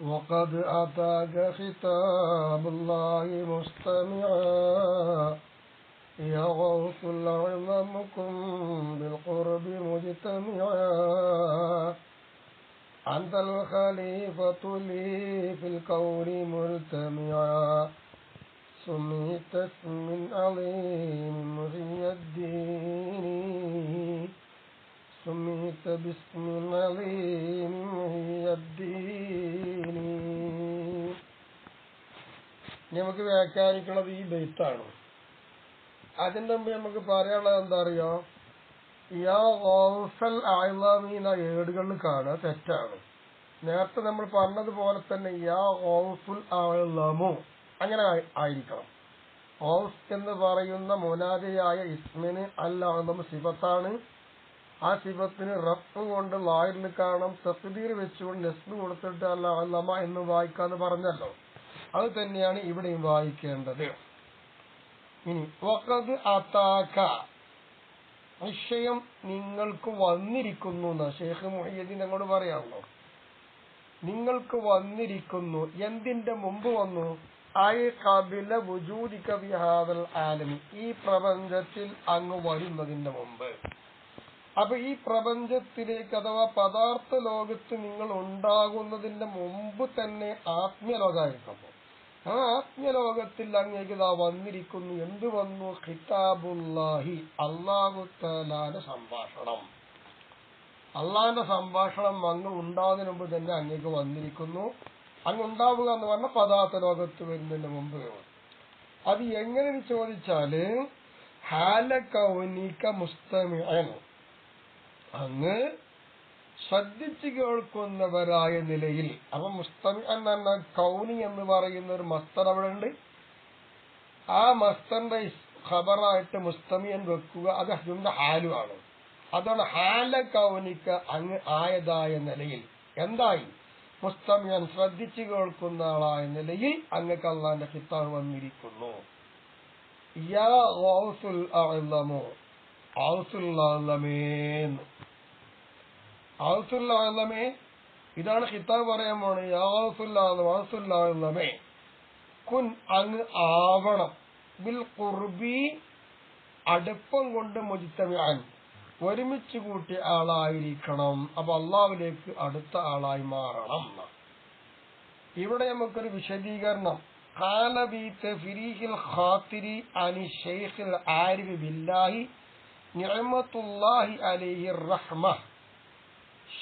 وقد أتاك خطاب الله مستمعا. يا غوث العظمكم بالقرب مجتمعا. أنت الخليفة لي في الكون مرتمعا. سميت اسم عظيم محي الدين. سميت باسم عظيم محي الدين നമുക്ക് വ്യാഖ്യാനിക്കുന്നത് ഈ ബെയ്ത്താണ് അതിന്റെ മുമ്പ് നമുക്ക് പറയാനുള്ളത് എന്താ അറിയോ യാ ഗൗസൽ ആയിലാമീന ഏടുകളിൽ കാണുക തെറ്റാണ് നേരത്തെ നമ്മൾ പറഞ്ഞതുപോലെ തന്നെ യാ ഗൗസുൽ ആയിലാമു അങ്ങനെ ആയി- ആയിരിക്കണം ഔസ് എന്ന് പറയുന്ന മുനാദിയായ ഇസ്മിന് അല്ലാതും സിബത്താണ് ആ സിബത്തിന് റഫ് കൊണ്ട് ലായിൽ കാണാം തസ്ബീർ വെച്ചുകൊണ്ട് നെസ്ബ് കൊടുത്തിട്ട് അല്ല അല്ലമ എന്ന് വായിക്കാന്ന് പറഞ്ഞല്ലോ. അത് തന്നെയാണ് ഇവിടെയും വായിക്കേണ്ടത്. ഇനി വഖദ് അതാക. നിശ്ചയം നിങ്ങൾക്ക് വന്നിരിക്കുന്നു എന്ന് ഷെയ്ഖ് മുഹയ്യദ്ദീൻ അങ്ങോട്ട് പറയാമല്ലോ നിങ്ങൾക്ക് വന്നിരിക്കുന്നു. എന്തിന്റെ മുമ്പ് വന്നു? ഐ കബില വുജൂദിക ആലമി. ഈ പ്രപഞ്ചത്തിൽ അങ്ങ് വരുന്നതിന്റെ മുമ്പ്. അപ്പൊ ഈ പ്രപഞ്ചത്തിലേക്ക് അഥവാ പദാർത്ഥ ലോകത്ത് നിങ്ങൾ ഉണ്ടാകുന്നതിന്റെ മുമ്പ് തന്നെ ആത്മീയലോകമായിരിക്കുമ്പോൾ ആ ആത്മീയലോകത്തിൽ അങ്ങേക്ക് ഇതാ വന്നിരിക്കുന്നു. എന്ത് വന്നു? ഖിതാബുല്ലാഹി അള്ളാഹു തലാന്റെ സംഭാഷണം. അള്ളാഹിന്റെ സംഭാഷണം അങ്ങ് ഉണ്ടാകുന്നതിന് മുമ്പ് തന്നെ അങ്ങേക്ക് വന്നിരിക്കുന്നു. അങ്ങ് ഉണ്ടാവുക എന്ന് പറഞ്ഞ പദാർത്ഥ ലോകത്ത് വരുന്നതിന് മുമ്പ് അത് എങ്ങനെ ചോദിച്ചാൽ ഹാലക്കൗനിക മുസ്തമിഅൻ. അങ്ങ് ശ്രദ്ധിച്ചു കേൾക്കുന്നവരായ നിലയിൽ അപ്പൊ മുസ്തമി എന്ന് കൗനി എന്ന് പറയുന്ന ഒരു മസ്തർ അവിടെ ഉണ്ട്. ആ മസ്തറിന്റെ ഖബറായിട്ട് മുസ്തമിയൻ വെക്കുക അത് ഹജുന്റെ ഹാലുമാണ് അതാണ് ഹാല കൗനിക്ക് അങ്ങ് ആയതായ നിലയിൽ. എന്തായി? മുസ്തമിയൻ ശ്രദ്ധിച്ചു കേൾക്കുന്ന ആളായ നിലയിൽ അങ്ങക്ക് അള്ളാന്റെ ഹിത്താവ് വന്നിരിക്കുന്നു. യാ ഔസുൽ അഅ്ലമേന്ന് ഔസുൽ അഅ്ലമേ ഇതാണ് ഹിത്താബ് പറയാൻ പോണത് യാ ഗൗസുൽ അഅ്ലം ഔസുൽ അഅ്ലമേ കുൻ അങ്ങ് ആവണം ബിൽ ഖുർബി അടുപ്പം കൊണ്ട് മുജിത്തമിഅൻ ഒരുമിച്ച് കൂട്ടിയ ആളായിരിക്കണം അപ്പൊ അള്ളാഹുലേക്ക് അടുത്ത ആളായി മാറണം എന്നാ. ഇവിടെ നമുക്കൊരു വിശദീകരണം قال بتفريغ الخاطر عن الشيخ العارف بالله نعمة الله عليه الرحمة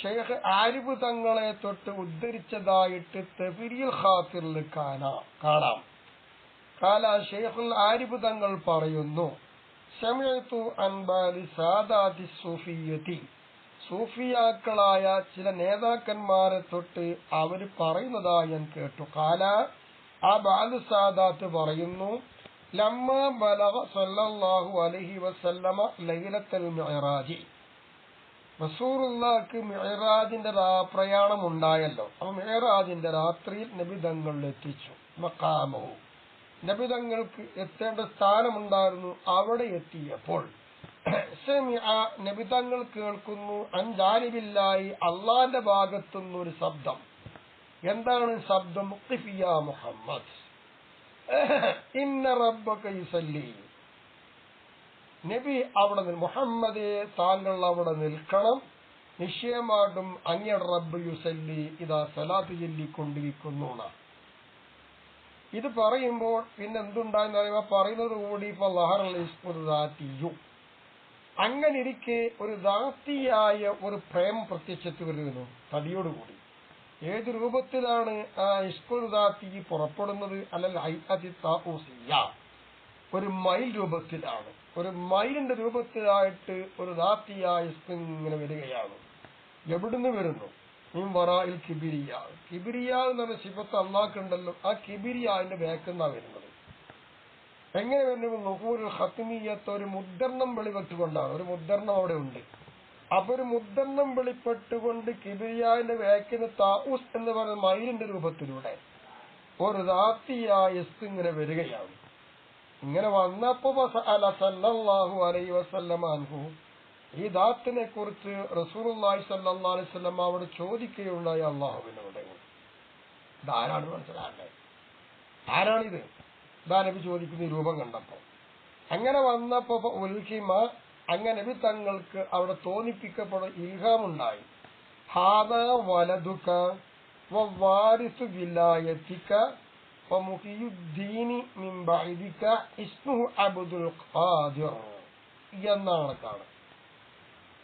ഷെയ്ഖ് ആരിഫ് തങ്ങളെ തൊട്ട് ഉദ്ധരിച്ചതായിട്ട് തെബിരിയിൽ ഖാത്തിറിൽ കാണാം കാല ഷെയ്ഖുൽ ആരിഫ് തങ്ങൾ പറയുന്നു സമയത്തു അൻബാലി സാദാതി സൂഫിയത്തി. സൂഫിയാക്കളായ ചില നേതാക്കന്മാരെ തൊട്ട് അവർ പറയുന്നതായി ഞാൻ കേട്ടു. കാല ആ ബാലു സാദാത്ത് പറയുന്നു ലമ്മ ബലഗ സല്ലല്ലാഹു അലൈഹി വസല്ലമ ലൈലത്തുൽ മിഅ്റാജി. റസൂറുള്ളാക്ക് മെഹറാജിന്റെ പ്രയാണം ഉണ്ടായല്ലോ അപ്പൊ മെഹറാജിന്റെ രാത്രിയിൽ നബിതങ്ങളിൽ എത്തിച്ചു. മക്കാമവും നബിതങ്ങൾക്ക് എത്തേണ്ട സ്ഥാനമുണ്ടായിരുന്നു അവിടെ എത്തിയപ്പോൾ. സമിഅ നബിതങ്ങൾ കേൾക്കുന്നു അഞ്ചാരിവില്ലായി അള്ളാന്റെ ഭാഗത്തുനിന്ന് ഒരു ശബ്ദം. എന്താണ് ശബ്ദം? മുഹമ്മദ്. ഇന്ന റബ്ബക യുസല്ലി. നബി അവിടെ മുഹമ്മദേ താങ്കൾ അവിടെ നിൽക്കണം. നിശ്ചയമായിട്ടും അങ്ങയുടെ റബ്ബ് യുസല്ലി ഇതാ സലാത്ത് ചൊല്ലിക്കൊണ്ടിരിക്കുന്നു ഇത് പറയുമ്പോൾ പിന്നെ എന്തുണ്ടായെന്ന് പറയുമ്പോൾ പറയുന്നത് കൂടി ഇപ്പൊ ലഹറിയു അങ്ങനെ ഇരിക്കെ ഒരു ദാത്തിയായ ഒരു പ്രേമം പ്രത്യക്ഷത്തിൽ വരുന്നു തടിയോടുകൂടി. ഏത് രൂപത്തിലാണ് ആ ഇസ്കുൽ ദാത്തി പുറപ്പെടുന്നത് അല്ലെങ്കിൽ ഒരു മൈൽ രൂപത്തിലാണ്. ഒരു മയിലിന്റെ രൂപത്തിലായിട്ട് ഒരു ദാത്തിയായ ഇങ്ങനെ വരികയാണ്. എവിടുന്ന് വരുന്നു? മീൻ വറായിൽ കിബിരിയ. കിബിരിയ എന്ന് പറഞ്ഞ ശിവത്ത് അന്നാക്കുണ്ടല്ലോ ആ കിബിരിയ അതിന്റെ ബേക്കെന്നാ വരുന്നത്. എങ്ങനെ വരുന്നു? നുഹൂരുൽ ഹത്തിമീയത്ത് ഒരു മുദ്രണം വെളിപ്പെട്ടുകൊണ്ടാണ്. ഒരു മുദ്രണം അവിടെ ഉണ്ട്. അപ്പൊ ഒരു മുദ്രണം വെളിപ്പെട്ടുകൊണ്ട് കിബിരിയാന്റെ വേക്കിന് താഊസ് എന്ന് പറയുന്ന മയിലിന്റെ രൂപത്തിലൂടെ ഒരു ദാത്തിയായ എസ് ഇങ്ങനെ വരികയാണ്. ഇങ്ങനെ വന്നപ്പോ സല്ലല്ലാഹു അലൈഹി വസല്ലമ അൻഹു ഈ ദാത്തിനെ കുറിച്ച് റസൂലുള്ളാഹി സല്ലല്ലാഹു അലൈഹി വസല്ലം അവിടെ ചോദിക്കുകയുണ്ടായി അള്ളാഹുവിനോട്. ഇതാരാണ് മനസ്സിലാകേണ്ടത് ആരാണിത്? ദാനബി നബി ചോദിക്കുന്ന രൂപം കണ്ടപ്പോ. അങ്ങനെ വന്നപ്പോ ഉൽഹിമ അങ്ങനെ നബി തങ്ങൾക്ക് അവിടെ തോന്നിപ്പിക്കപ്പെടുന്ന ഇൽഹാമുണ്ടായി. ഹാദ വലതുക വവാരിസു വിലായത്തിക الدين من بعدك اسمه عبد القادر എന്നാണ്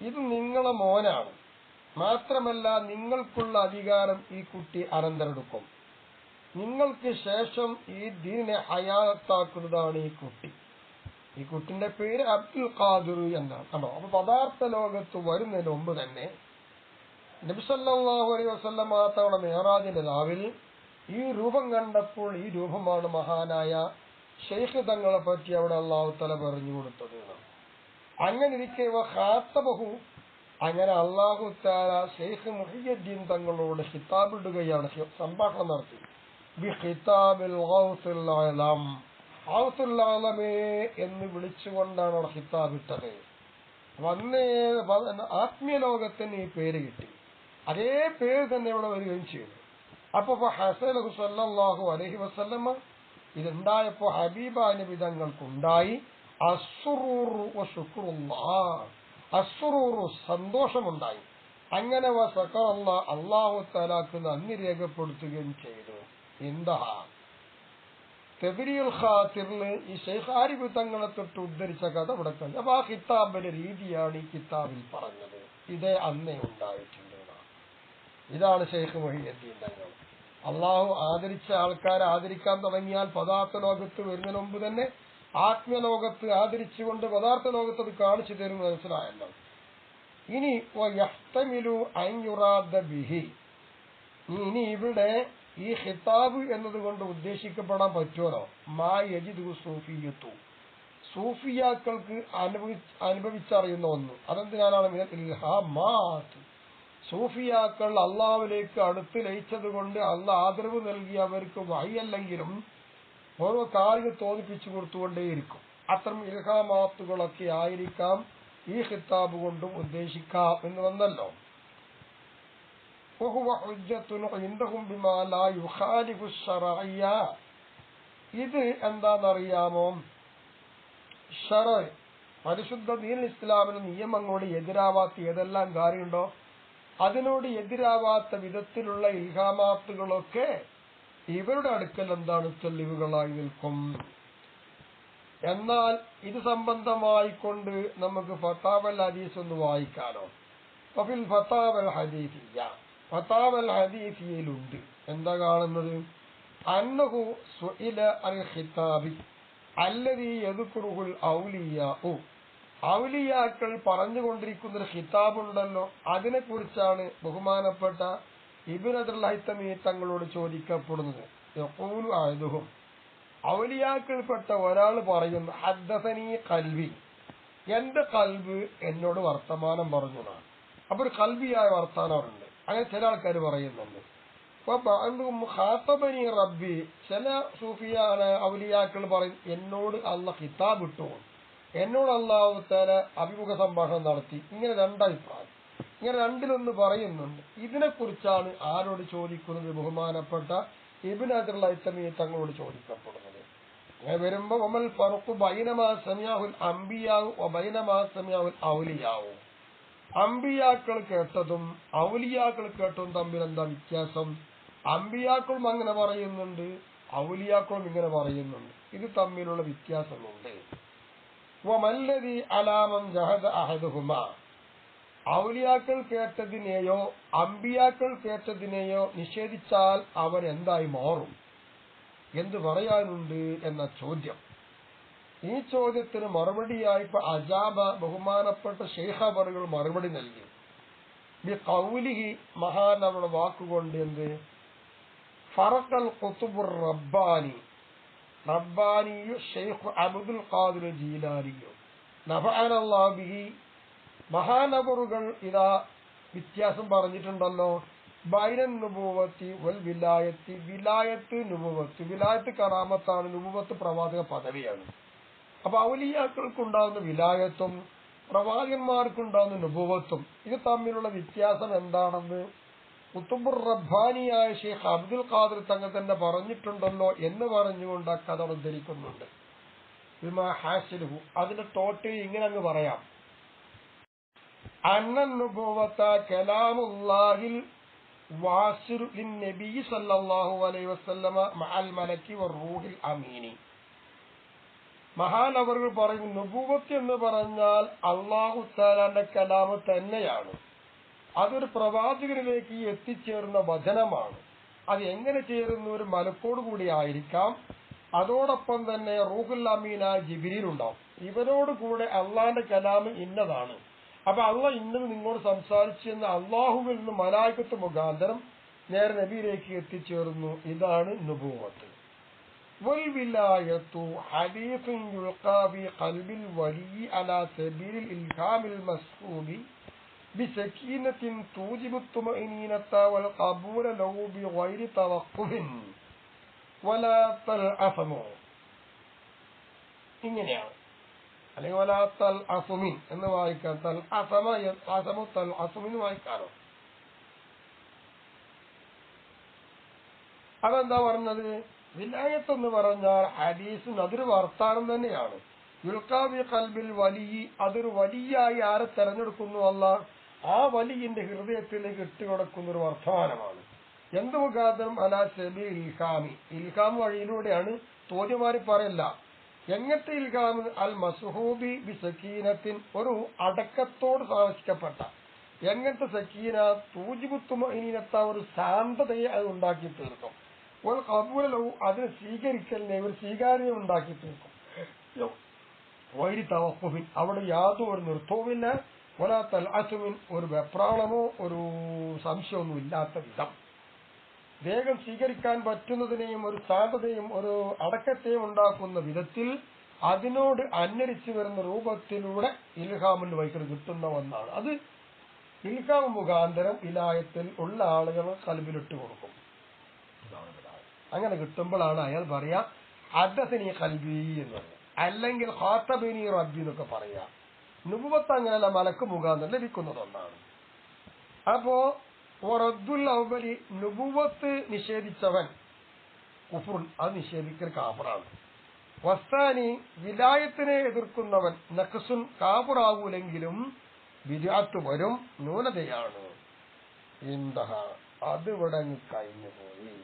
ഇത് നിങ്ങളെ മോനാണ്. മാത്രമല്ല നിങ്ങൾക്കുള്ള അധികാരം ഈ കുട്ടി അനന്തരെടുക്കും നിങ്ങൾക്ക് ശേഷം ഈ ദീനെ ഹയാത്താക്കുന്നതാണ് ഈ കുട്ടി. ഈ കുട്ടിന്റെ പേര് അബ്ദുൽ ഖാദിർ എന്നാണ്. അപ്പൊ അപ്പൊ പദാർത്ഥ ലോകത്ത് വരുന്നതിന് മുമ്പ് തന്നെ നബിസല്ലാഹു അലൈഹി വസ്ലം തവണ മേറാജിന്റെ രാവിൽ ഈ രൂപം കണ്ടപ്പോൾ ഈ രൂപമാണ് മഹാനായ ഷെയ്ഖ് തങ്ങളെ പറ്റി അവിടെ അള്ളാഹു തല പറഞ്ഞു കൊടുത്തത്. അങ്ങനെ ഇരിക്കെ ഹാത്തബഹു അങ്ങനെ അള്ളാഹു താര ഷെയ്ഖ് മുഹിയുദ്ദീൻ തങ്ങളോട് ഹിതാബിടുകയാണ് സംഭാഷണം നടത്തി. ആലമേ എന്ന് വിളിച്ചുകൊണ്ടാണ് അവിടെ ഹിതാബിട്ടത് വന്നേ ആത്മീയ ലോകത്തിന് ഈ പേര് കിട്ടി. അതേ പേര് തന്നെ ഇവിടെ വരികയും ചെയ്തു. അപ്പൊ ഹസൻ സല്ലാഹു അലഹി വസല്ലമ ഇതുണ്ടായപ്പോ ഹബീബ അനുബിതങ്ങൾക്കുണ്ടായി അസുറൂറു. അസുറൂറു സന്തോഷമുണ്ടായി. അങ്ങനെ അള്ളാഹു തലാക്ക് നന്ദി രേഖപ്പെടുത്തുകയും ചെയ്തു. എന്താ? തെബിരിയുൽ ഖാത്തിറിൽ ഈ ആരിഫ് തങ്ങളെ തൊട്ട് ഉദ്ധരിച്ച കഥ ഇവിടെ തന്നെ. അപ്പൊ ആ കിതാബിന്റെ രീതിയാണ് ഈ കിതാബിൽ പറഞ്ഞത്. ഇതേ അന്നേ ഉണ്ടായിട്ടുണ്ട് ഇതാണ് ശൈഖ് മൊഹിയുദ്ദീൻ തങ്ങൾ. അള്ളാഹു ആദരിച്ച ആൾക്കാരെ ആദരിക്കാൻ തുടങ്ങിയാൽ പദാർത്ഥ ലോകത്ത് വരുന്നതിന് മുമ്പ് തന്നെ ആത്മലോകത്ത് ആദരിച്ചുകൊണ്ട് പദാർത്ഥ ലോകത്ത് അത് കാണിച്ചു തരും മനസ്സിലായല്ലോ. ഇനി ബിഹി. ഇനി ഇവിടെ ഈ ഹിതാബ് എന്നതുകൊണ്ട് ഉദ്ദേശിക്കപ്പെടാൻ പറ്റുമല്ലോ? മാ യജിദു സൂഫിയാക്കൾക്ക് അനുഭവി അനുഭവിച്ചറിയുന്ന ഒന്ന്. അതെന്തിനാണ് ഇൽഹാമാത്ത്. സൂഫിയാക്കൾ അള്ളാവിലേക്ക് അടുത്ത് ലയിച്ചത് കൊണ്ട് അള്ള ആദരവ് നൽകി അവർക്ക് വഴിയല്ലെങ്കിലും ഓരോ കാര്യം തോന്നിപ്പിച്ചു കൊടുത്തുകൊണ്ടേയിരിക്കും. അത്തരം ഇൽഹാമാത്തുകളൊക്കെ ആയിരിക്കാം ഈ ഹിത്താബ് കൊണ്ടും ഉദ്ദേശിക്കാം എന്ന് വന്നല്ലോ. ഇത് എന്താണെന്നറിയാമോ? ഷറ പരിശുദ്ധ ദീൻ ഇസ്ലാമിന് നിയമങ്ങളോട് എതിരാവാത്ത ഏതെല്ലാം കാര്യമുണ്ടോ? അതിനോട് എതിരാവാത്ത വിധത്തിലുള്ള ഇൽഹാമാത്തുകളൊക്കെ ഇവരുടെ അടുക്കൽ എന്താണ് തെളിവുകളായി നിൽക്കും? എന്നാൽ ഇത് സംബന്ധമായിക്കൊണ്ട് നമുക്ക് ഫത്താവൽ ഹദീസ് ഒന്ന് വായിക്കാനോ ഫത്താവൽ ഹദീസിയ ഫത്താവൽ ഹദീസിയയിലുണ്ട്. എന്താ കാണുന്നത്? അന്നഹു സുഇല അൽ ഖിതാബി. അല്ലദീ യദ്കുറുൽ ഔലിയാഉ. ഔലിയാക്കൾ പറഞ്ഞുകൊണ്ടിരിക്കുന്ന ഒരു ഖിതാബുണ്ടല്ലോ. അതിനെക്കുറിച്ചാണ് ബഹുമാനപ്പെട്ട ഇബിൻ അദർഹിത്തമി തങ്ങളോട് ചോദിക്കപ്പെടുന്നത്. യഖൂലു ഔലിയാക്കൾപ്പെട്ട ഒരാൾ പറയുന്നു ഹദ്ദസനി കൽവി എന്റെ കൽബ് എന്നോട് വർത്തമാനം പറഞ്ഞതാണ്. അപ്പൊ ഒരു കൽവിയായ വർത്താനമുണ്ട് അങ്ങനെ ചില ആൾക്കാർ പറയുന്നുണ്ട്. ഖാത്തബനി റബ്ബി. ചില സൂഫിയാണ് ഔലിയാക്കൾ പറയും എന്നോട് അള്ള കിതാബ് ഇട്ടു എന്നോട് അള്ളാഹുത്താല തല അഭിമുഖ സംഭാഷണം നടത്തി. ഇങ്ങനെ രണ്ടഭിപ്രായം. ഇങ്ങനെ രണ്ടിലൊന്ന് പറയുന്നുണ്ട്. ഇതിനെക്കുറിച്ചാണ് ആരോട് ചോദിക്കുന്നത് ബഹുമാനപ്പെട്ട ഇബിൻ ഐത്തമി തങ്ങളോട് ചോദിക്കപ്പെടുന്നത്. അങ്ങനെ വരുമ്പോ ഒമൽ ഫറുഖു ബൈനമാ സമിയാഹുൽ അംബിയാവും ബൈനമാ സമിയാഹുൽ ഔലിയാവും അമ്പിയാക്കൾ കേട്ടതും ഔലിയാക്കൾ കേട്ടതും തമ്മിൽ എന്താ വ്യത്യാസം? അമ്പിയാക്കളും അങ്ങനെ പറയുന്നുണ്ട് ഔലിയാക്കളും ഇങ്ങനെ പറയുന്നുണ്ട്. ഇത് തമ്മിലുള്ള വ്യത്യാസമുണ്ട്. വമല്ലതി അലാമം ജഹദ അഹദുഹുമ. ഔലിയാക്കൾ കേട്ടതിനെയോ അമ്പിയാക്കൾ കേട്ടതിനെയോ നിഷേധിച്ചാൽ അവൻ എന്തായി മാറും? എന്ത് പറയാനുണ്ട് എന്ന ചോദ്യം. ഈ ചോദ്യത്തിന് മറുപടിയായി അജാബ ബഹുമാനപ്പെട്ട ശേഖബറുകൾ മറുപടി നൽകി. ബി കൗലിഹി അവരുടെ വാക്കുകൊണ്ട് എന്ത്? ഫറക്കൽ കൊത്തുബുർ റബ്ബാനി. റബ്ബാനിയു ഷെയ്ഖ് അബ്ദുൽ ഖാദിർ ജീലാനിയു. നഫഅനല്ലാഹു മഹാനബറുകൾ ഇതാ വ്യത്യാസം പറഞ്ഞിട്ടുണ്ടല്ലോ. ബൈനൻ നുബുവത്തി വൽ വിലായത്തി. വിലായത്ത് നുപൂവത്ത് വിലായത്ത് കറാമത്താണ്. നുബുവത്ത് പ്രവാചക പദവിയാണ്. അപ്പൊ ഔലിയാക്കൾക്കുണ്ടാകുന്ന വിലായത്തും പ്രവാചകന്മാർക്കുണ്ടാകുന്ന നുപൂവത്തും ഇത് തമ്മിലുള്ള വ്യത്യാസം എന്താണെന്ന് കുത്തുബുർ റബ്ബാനിയായ ഷെയ്ഖ് അബ്ദുൽ ഖാദിർ തങ്ങൾ തന്നെ പറഞ്ഞിട്ടുണ്ടല്ലോ എന്ന് പറഞ്ഞുകൊണ്ട് ആ കഥ ഉദ്ധരിക്കുന്നുണ്ട് ഹാസിലുഹു. അതിന്റെ ടോട്ടൽ ഇങ്ങനെ അങ്ങ് പറയാം. നബി സല്ലല്ലാഹു അലൈഹി വസല്ലമ മഅൽ മലക്കി അമീനി. പറയും നുബൂവത്ത് എന്ന് പറഞ്ഞാൽ അള്ളാഹു താലാന്റെ കലാമ് തന്നെയാണ്. അതൊരു പ്രവാചകനിലേക്ക് എത്തിച്ചേർന്ന വചനമാണ് അത് എങ്ങനെ ചേരുന്ന ഒരു മലക്കോട് കൂടി ആയിരിക്കാം അതോടൊപ്പം തന്നെ റൂഹുൽ അമീന ജിബിരിയിൽ ഉണ്ടാവും ഇവരോട് കൂടെ അള്ളാന്റെ കലാമ് ഇന്നതാണ് അപ്പൊ അള്ള ഇന്നത് നിങ്ങളോട് സംസാരിച്ചെന്ന് അള്ളാഹുവിൽ നിന്ന് മലായിക്കത്ത് മുഖാന്തരം നേരെ നബിയിലേക്ക് എത്തിച്ചേർന്നു ഇതാണ് നുബൂവത്ത് والولاية حديث يلقى في قلب الولي على سبيل الإلهام المسحوب بسكينة توجب الطمأنينة والقبول له بغير توقف ولا تلأثم ഇങ്ങനെയാണ് അല്ലെങ്കിൽ വലാ തൽ അസുമിൻ എന്ന് വായിക്കാം തൽ അസമ അസമു തൽ അസുമിൻ വായിക്കാറോ അതെന്താ പറഞ്ഞത് വിലായത്ത് എന്ന് പറഞ്ഞാൽ ഹദീസിന് അതൊരു വർത്താനം തന്നെയാണ് യുൽക്കാവി കൽബിൽ വലിയ അതൊരു വലിയായി ആരെ തെരഞ്ഞെടുക്കുന്നു അല്ല? ആ വലിയന്റെ ഹൃദയത്തിലേക്ക് ഇട്ടുകൊടുക്കുന്ന ഒരു വർത്തമാനമാണ്. എന്ത് മുഖാന്തരം? അലാ സെബി ഇൽഹാമി ഇൽഹാം വഴിയിലൂടെയാണ് തോന്നിമാരി പറയല്ല. എങ്ങനത്തെ ഇൽഹാം അൽ മസുഹൂബി ബി സക്കീനത്തിൻ ഒരു അടക്കത്തോട് താമസിക്കപ്പെട്ട. എങ്ങനത്തെ സക്കീന തൂജിപുത്തുമീനത്ത ഒരു ശാന്തതയെ അത് ഉണ്ടാക്കി തീർക്കും. ഒരു കബൂലവും അതിന് സ്വീകരിക്കലിനെ ഒരു സ്വീകാര്യം ഉണ്ടാക്കി തീർക്കും. വൈരി തവക്കുവിൻ അവിടെ യാതൊരു നൃത്തവുമില്ല ഒരാ തൽഅസുമിൻ ഒരു വെപ്രാളമോ ഒരു സംശയമൊന്നും ഇല്ലാത്ത വിധം. വേഗം സ്വീകരിക്കാൻ പറ്റുന്നതിനെയും ഒരു സാധ്യതയും ഒരു അടക്കത്തെയും ഉണ്ടാക്കുന്ന വിധത്തിൽ അതിനോട് അന്വരിച്ചു വരുന്ന രൂപത്തിലൂടെ ഇൽഹാമിൽ വൈക്കൽ കിട്ടുന്ന ഒന്നാണ്. അത് ഇൽഹാം മുഖാന്തരം ഇലായത്തിൽ ഉള്ള ആളുകൾ കൽബിലിട്ട് കൊടുക്കും. അങ്ങനെ കിട്ടുമ്പോഴാണ് അയാൾ പറയാ അദ്ദസിനി കൽബി എന്ന് പറയാം അല്ലെങ്കിൽ ഹാത്തബിനി റബ്ബി എന്നൊക്കെ പറയാം. നുബുവത്ത് അങ്ങനെയല്ല മലക്ക് മുഖാന്തരം ലഭിക്കുന്നതൊന്നാണ് അപ്പോ റദ്ദുൽ ഔബലി നുബുവത്ത് നിഷേധിച്ചവൻ കുഫുർ അത് നിഷേധിക്കൽ കാഫറാണ്. വസ്താനി വിലായത്തിനെ എതിർക്കുന്നവൻ നഖസുൻ കാപുറാവൂലെങ്കിലും വിരാത്ത് വരും ന്യൂനതയാണ്. ഇന്തഹ അതിവിടെ കഴിഞ്ഞു പോയി.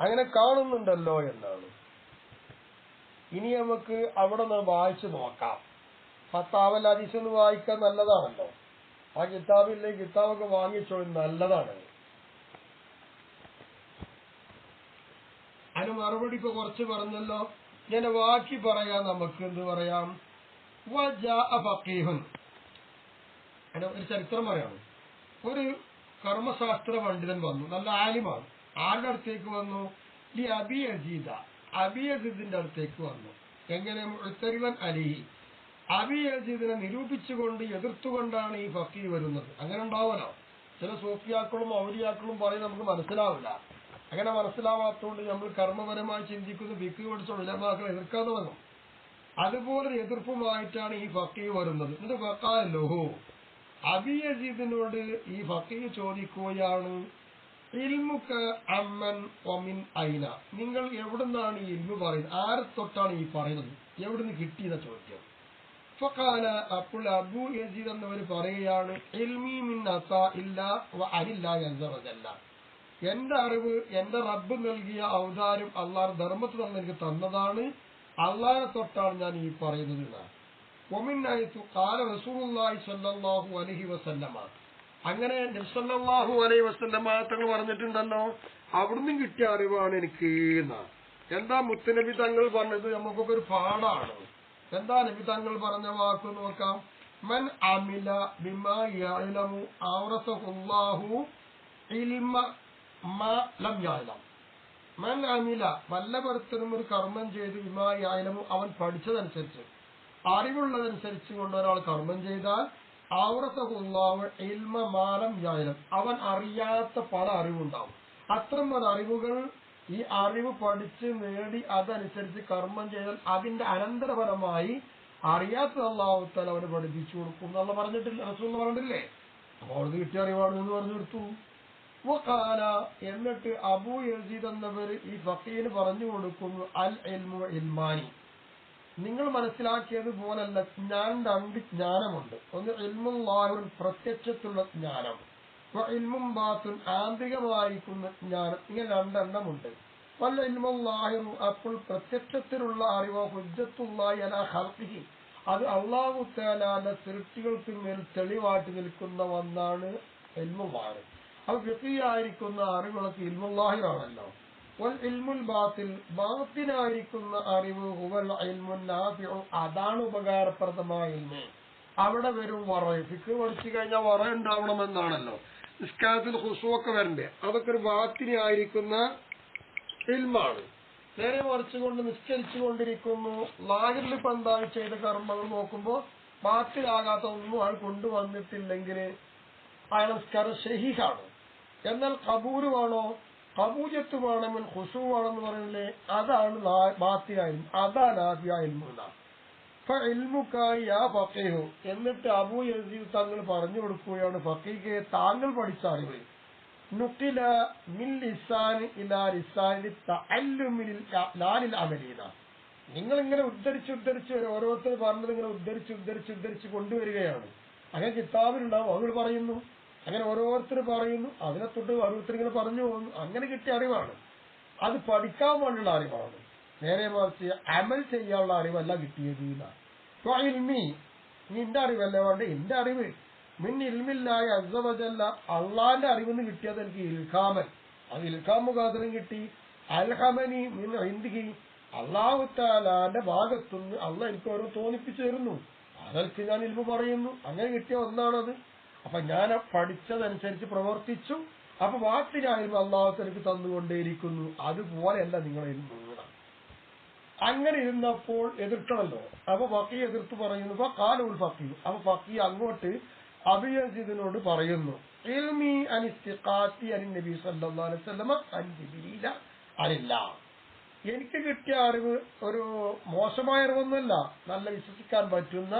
അങ്ങനെ കാണുന്നുണ്ടല്ലോ എന്നാണ്. ഇനി നമുക്ക് അവിടെ നിന്ന് വായിച്ചു നോക്കാം. ഫത്താവൽ ഹദീസ് ഒന്ന് വായിക്കാൻ നല്ലതാണല്ലോ. ആ കിതാബില്ലേ? കിതാബൊക്കെ വാങ്ങിച്ചോ നല്ലതാണ്. അതിന് മറുപടി ഇപ്പൊ കുറച്ച് പറഞ്ഞല്ലോ. ഞാൻ വാക്കി പറയാം നമുക്ക്. എന്ത് പറയാം? അതിന് ഒരു ചരിത്രം പറയാണ്. ഒരു കർമ്മശാസ്ത്ര പണ്ഡിതൻ വന്നു. നല്ല ആലിമാണ്. ആരുടെ അടുത്തേക്ക് വന്നു? ഈ അബി അജീദ. അബി അജീദിന്റെ അടുത്തേക്ക് വന്നു. എങ്ങനെ മുഴുത്തരിവൻ അലി? അബി അജീദിനെ നിരൂപിച്ചുകൊണ്ട് എതിർത്തുകൊണ്ടാണ് ഈ ഫക്കി വരുന്നത്. അങ്ങനെ ഉണ്ടാവലോ ചില സൂഫിയാക്കളും ഔലിയാക്കളും പറയും നമുക്ക് മനസ്സിലാവില്ല. അങ്ങനെ മനസ്സിലാവാത്തതുകൊണ്ട് നമ്മൾ കർമ്മപരമായി ചിന്തിക്കുന്ന ബിക്ക് പഠിച്ച ഉലമാക്കളെ എതിർക്കാൻ തുടങ്ങും അതുപോലെ എതിർപ്പുമായിട്ടാണ് ഈ ഫക്കി വരുന്നത്. എന്നിട്ട് ഫക്കാലോ അബി അജീദിനോട് ഈ ഫക്കി ചോദിക്കുകയാണ് ഇൽമുക്ക അമ്മൻ ഒമിൻ ഐന. നിങ്ങൾ എവിടുന്നാണ് ഈ ഇൽമു പറയുന്നത്? ആരെ തൊട്ടാണ് ഈ പറയുന്നത്? എവിടുന്ന് കിട്ടിയെന്ന ചോദ്യം? ഫക്കാല അപ്പോൾ അബു യസീദ് എന്നവർ പറയുകയാണ് ഇൽമി മിൻ അസ ഇല്ല അനില്ല എന്നതല്ല എന്റെ അറിവ് എന്റെ റബ്ബ് നൽകിയ അവതാരം അള്ളാഹ് ധർമ്മത്തിൽ നിന്ന് എനിക്ക് തന്നതാണ്. അള്ളാഹിനെ തൊട്ടാണ് ഞാൻ ഈ പറയുന്നത് അയത്തു കാല റസൂലുള്ളാഹി സ്വല്ലല്ലാഹു അലൈഹി വസല്ലമ. അങ്ങനെ നബ്സല്ലാഹു അലൈ വസല്ലമ തങ്ങൾ പറഞ്ഞിട്ടുണ്ടല്ലോ അവിടുന്ന് കിട്ടിയ അറിവാണ് എനിക്ക് എന്താ മുത്തുനബി തങ്ങൾ പറഞ്ഞത്? നമുക്കൊക്കെ ഒരു പാടാണ് എന്താ നബി തങ്ങൾ പറഞ്ഞ വാക്ക് നോക്കാം. മൻ അമില ബിമാ ഇൽമ മാ ലം മൻ അമില വല്ലപരത്തിനും ഒരു കർമ്മം ചെയ്ത് ബിമാ യഅലമു അവൻ പഠിച്ചതനുസരിച്ച് അറിവുള്ളതനുസരിച്ച് കൊണ്ട് ഒരാൾ കർമ്മം ചെയ്താൽ ഔറസഹുല്ലാഹു ഇൽമ മാലം യഅലം അവൻ അറിയാത്ത പല അറിവുണ്ടാവും. അത്തരം അറിവുകൾ ഈ അറിവ് പഠിച്ച് നേടി അതനുസരിച്ച് കർമ്മം ചെയ്താൽ അതിന്റെ അനന്തരഫലമായി അറിയാത്ത അള്ളാഹുത്താൽ അവന് പഠിപ്പിച്ചു കൊടുക്കും എന്നുള്ള പറഞ്ഞിട്ടില്ല റസൂൽ പറഞ്ഞിട്ടില്ലേ? അപ്പൊ അവിടുന്ന് കിട്ടിയ അറിവാണ് എന്ന് പറഞ്ഞു കൊടുത്തു. വക്കാല എന്നിട്ട് അബു യസീദ് എന്നവർ ഈ ഫക്കീന് പറഞ്ഞു കൊടുക്കുന്നു അൽ ഇൽമു ഇൽമാനി. നിങ്ങൾ മനസ്സിലാക്കിയത് പോലല്ല ജ്ഞാനം രണ്ട് ജ്ഞാനമുണ്ട്. ഒന്ന് ഇൽമുല്ലാഹുൻ പ്രത്യക്ഷത്തുള്ള ജ്ഞാനം. ഇൽമും ബാത്തുൻ ആന്തരികമായിരിക്കുന്ന ജ്ഞാനം. ഇങ്ങനെ രണ്ടെണ്ണമുണ്ട്. വല്ല ഇൽമുല്ലാഹിറു അപ്പോൾ പ്രത്യക്ഷത്തിലുള്ള അറിവോ ഹുജ്ജത്തുള്ളാഹി അല ഹർത്തിഹി അത് അള്ളാഹു തേലാല സൃഷ്ടികൾക്ക് മേൽ തെളിവായിട്ട് നിൽക്കുന്ന ഒന്നാണ് ഇൽമുമാണ് അത് വ്യക്തിയായിരിക്കുന്ന അറിവുകളൊക്കെ ഇൽമുല്ലാഹിറാണല്ലോ ഇൽമുൽ ബാത്തിൽ ബാത്തിനായിരിക്കുന്ന അറിവ് ഹുവൽ ഇൽമുൽ നാഫിഉ അതാണ് ഉപകാരപ്രദമായ അവിടെ വരും വറ ഫിക്ക് പഠിച്ചു കഴിഞ്ഞാൽ വറ ഉണ്ടാവണമെന്നാണല്ലോ. നിസ്കാരത്തിൽ ഹുസുവൊക്കെ വരണ്ടേ? അതൊക്കെ ഒരു ബാത്തിനായിരിക്കുന്ന ഇൽമാണ്. നേരെ മറിച്ചുകൊണ്ട് നിസ്കരിച്ചു കൊണ്ടിരിക്കുന്നു ലാഹിറിൽ ഇപ്പൊ ചെയ്ത കർമ്മങ്ങൾ നോക്കുമ്പോൾ ബാത്തിലാകാത്ത ഒന്നും ആൾ കൊണ്ടുവന്നിട്ടില്ലെങ്കിൽ അയാൾ നിസ്കാരം ഷഹീഹാണ് എന്നാൽ കബൂരുമാണോ കബൂജത്ത് വേണമെങ്കിൽ പറയുന്നില്ലേ അതാണ് ബാത്തിയായി അതാണ് ആദ്യ ഫക്കീഹു എന്നിട്ട് അബു യസീദ് തങ്ങൾ പറഞ്ഞു കൊടുക്കുകയാണ് ഫക്കീഖെ താങ്കൾ പഠിച്ച നിങ്ങൾ ഇങ്ങനെ ഉദ്ധരിച്ച് ഉദ്ധരിച്ച് ഓരോരുത്തർ പറഞ്ഞത് ഇങ്ങനെ ഉദ്ധരിച്ച് ഉദ്ധരിച്ച് ഉദ്ധരിച്ച് കൊണ്ടുവരികയാണ്. അങ്ങനെ കിതാബിലുണ്ടാവും അവർ പറയുന്നു. അങ്ങനെ ഓരോരുത്തർ പറയുന്നു. അതിനെ തൊട്ട് ഓരോരുത്തർ ഇങ്ങനെ പറഞ്ഞു പോകുന്നു. അങ്ങനെ കിട്ടിയ അറിവാണ്. അത് പഠിക്കാൻ വേണ്ടിയുള്ള അറിവാണ്. നേരെ മറിച്ച് അമൽ ചെയ്യാനുള്ള അറിവല്ല കിട്ടിയത് ഇൽമി നിന്റെ അറിവല്ല വേണ്ട? എന്റെ അറിവ്. മിൻ ഇൽമില്ലായ അസവജല്ല അള്ളാന്റെ അറിവെന്ന് കിട്ടിയത് എനിക്ക് ഇൽഖാമൻ. അത് ഇൽഖാം മുഖാന്തരം കിട്ടി. അൽഹമനി മിൻ ഹിന്ദിഹി അള്ളാഹുത്താലാന്റെ ഭാഗത്തുനിന്ന് അള്ള എനിക്ക് ഓരോ തോന്നിപ്പിച്ചു തരുന്നു. അതൽക്ക് ഞാൻ ഇൽമ പറയുന്നു. അങ്ങനെ കിട്ടിയ ഒന്നാണത്. അപ്പൊ ഞാൻ പഠിച്ചതനുസരിച്ച് പ്രവർത്തിച്ചു. അപ്പൊ വാക്കിനായിരുന്നു അള്ളാഹു തനിക്ക് തന്നുകൊണ്ടേയിരിക്കുന്നു. അതുപോലെയല്ല നിങ്ങൾ അങ്ങനെ ഇരുന്നപ്പോൾ എതിർക്കണല്ലോ. അപ്പൊ ഫക്കി എതിർത്ത് പറയുന്നു കാലൂൽ ഫക്കി അപ്പൊ ഫക്കി അങ്ങോട്ട് അഭിയസിദിനോട് പറയുന്നു ഇൽമി നബി സല്ലല്ലാഹു അലൈഹി എനിക്ക് കിട്ടിയ അറിവ് ഒരു മോശമായ അറിവൊന്നുമല്ല. നല്ല വിശ്വസിക്കാൻ പറ്റുന്ന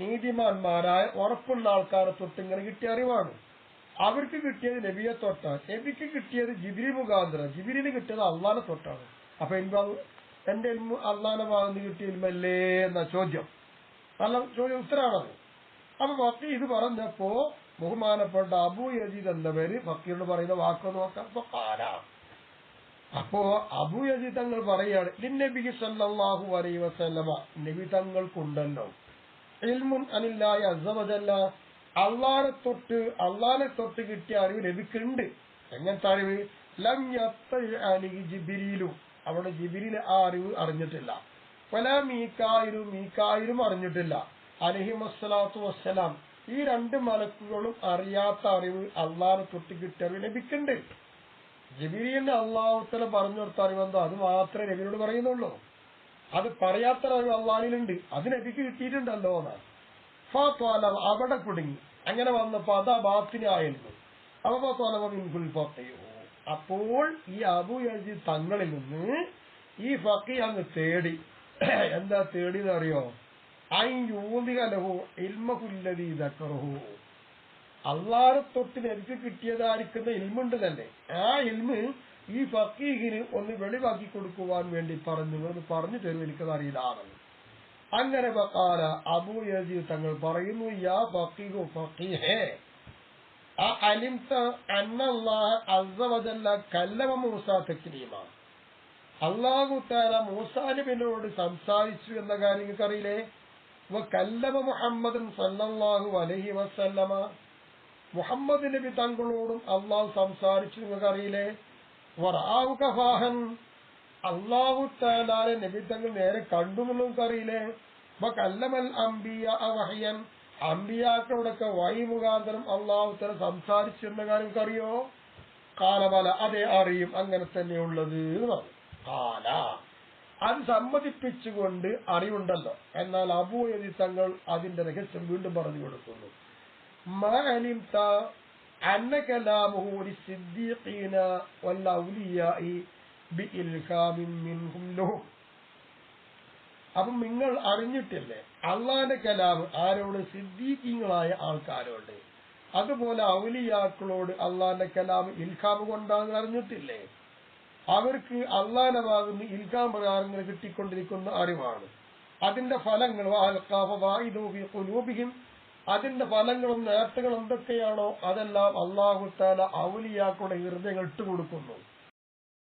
നീതിമാന്മാരായ ഉറപ്പുള്ള ആൾക്കാരെ തൊട്ട് ഇങ്ങനെ കിട്ടിയ അറിവാണ്. അവർക്ക് കിട്ടിയത് നബിയെ തൊട്ടാണ്. നബിക്ക് കിട്ടിയത് ജിബിരി മുഖാന്തരം. ജിബിരിന് കിട്ടിയത് അള്ളാനെ തൊട്ടാണ്. അപ്പൊ എനിക്ക് എന്റെ അള്ളാനെ ഭാഗത്ത് കിട്ടിയ ഇൽമല്ലേ എന്ന ചോദ്യം. നല്ല ചോദ്യം ഉത്തരാണത്. അപ്പൊ ബാക്കി ഇത് പറഞ്ഞപ്പോ ബഹുമാനപ്പെട്ട അബു യജീദ് എന്ന പേര് ഫക്കീറിന് പറയുന്ന വാക്ക് നോക്കാം. അപ്പൊ അബു യജീദ് തങ്ങൾ പറയാണ് നബി സല്ലല്ലാഹു അലൈഹി വസല്ലമ. നബി തങ്ങൾക്കുണ്ടല്ലോ. ഇൽമുൻ അള്ളാനെ തൊട്ട് അള്ളാനെ തൊട്ട് കിട്ടിയ അറിവ് ലഭിക്കുന്നുണ്ട്. എങ്ങനത്തെ അറിവ്? ലം ജിബിരിയിലും അവിടെ ജിബിരിയിലെ ആ അറിവ് അറിഞ്ഞിട്ടില്ല. പല മീക്കായിരും മീക്കായിരും അറിഞ്ഞിട്ടില്ല. അലഹിം വസ്സലാത്തു വസ്സലാം. ഈ രണ്ട് മലക്കുകളും അറിയാത്ത അറിവ് അള്ളാനെ തൊട്ട് കിട്ടിയ അറിവ് ലഭിക്കുന്നുണ്ട്. ജിബിരിന്റെ അള്ളാഹുത്തല പറഞ്ഞു കൊടുത്ത അറിവെന്തോ അത് മാത്രമേ നബിനോട് പറയുന്നുള്ളൂ. അത് പറയാത്ത അറിവ് അള്ളാഹിലുണ്ട്. അത് കിട്ടിയിട്ടുണ്ടല്ലോ എന്നാണ്. അവിടെ കുടുങ്ങി. അങ്ങനെ വന്നപ്പോ അതാ ബാത്തിനായിരുന്നു അവഫാത്വാലോ അപ്പോൾ ഈ അബു യസീദ് തങ്ങളിൽ നിന്ന് ഈ ഫക്കി അങ്ങ് തേടി. എന്താ തേടിയെന്ന് അറിയോ അയ്യൂതികലഹു ഇൽമഹുല്ലതി ദക്കറഹു. അള്ളാറെ തൊട്ട് എനിക്ക് കിട്ടിയതായിരിക്കുന്ന ഇൽമുണ്ട് തന്നെ. ആ ഇൽമ് ഈ ഫക്കീഹിന് ഒന്ന് വെളിവാക്കി കൊടുക്കുവാൻ വേണ്ടി പറഞ്ഞു എന്ന് പറഞ്ഞു തരും എനിക്കത് അറിയില്ലാണെന്ന് അങ്ങനെ ബക്കാല അബു യസീദ് തങ്ങൾ പറയുന്നു യാ ഫക്കീഹു ഫക്കീഹേ ആ അലിംത അന്നല്ലാഹ അസവജല്ല കല്ലമ മൂസ തക്ലീമ അള്ളാഹു താല മൂസാനബിനോട് സംസാരിച്ചു എന്ന കാര്യം നിങ്ങൾക്കറിയില്ലേ? കല്ലമ മുഹമ്മദൻ സല്ലല്ലാഹു അലഹി വസല്ലമ. മുഹമ്മദ് നബി തങ്ങളോടും അള്ളാഹു സംസാരിച്ചു. നിങ്ങൾക്കറിയില്ലേ? അള്ളാഹു താലാലെ നബി തങ്ങൾ നേരെ കണ്ടു നിങ്ങൾക്കറിയില്ലേ കല്ലമൽ അംബിയ വഹയൻ. അംബിയാക്കളോടൊക്കെ വഴി മുഖാന്തരം അള്ളാഹു തല സംസാരിച്ചു എന്ന കാര്യം അറിയോ കാലമല അതെ അറിയും. അങ്ങനെ തന്നെയുള്ളത് കാല അത് സമ്മതിപ്പിച്ചുകൊണ്ട് അറിവുണ്ടല്ലോ. എന്നാൽ അബൂ അബൂയതി തങ്ങൾ അതിന്റെ രഹസ്യം വീണ്ടും പറഞ്ഞു കൊടുക്കുന്നു. മാലിംത كلامه للصديقين والأولياء വല്ലൗലിയാഇ منهم ലഹും അപ്പം നിങ്ങൾ അറിഞ്ഞിട്ടില്ലേ? അള്ളാന്റെ കലാം ആരോട് സിദ്ദീഖീങ്ങളായ ആൾക്കാരോട്. അതുപോലെ ഔലിയാക്കളോട് അള്ളാന്റെ കലാം ഇൽഖാം കൊണ്ടാന്ന് അറിഞ്ഞിട്ടില്ലേ? അവർക്ക് അള്ളാന്റെ ഭാഗത്ത് ഇൽഖാം പ്രകാരങ്ങൾ കിട്ടിക്കൊണ്ടിരിക്കുന്ന അറിവാണ്. അതിന്റെ ഫലങ്ങൾ അതിന്റെ ഫലങ്ങളും നേട്ടങ്ങളും എന്തൊക്കെയാണോ അതെല്ലാം അള്ളാഹു താല ഔലിയാക്കളുടെ ഹൃദയങ്ങൾ ഇട്ടുകൊടുക്കുന്നു.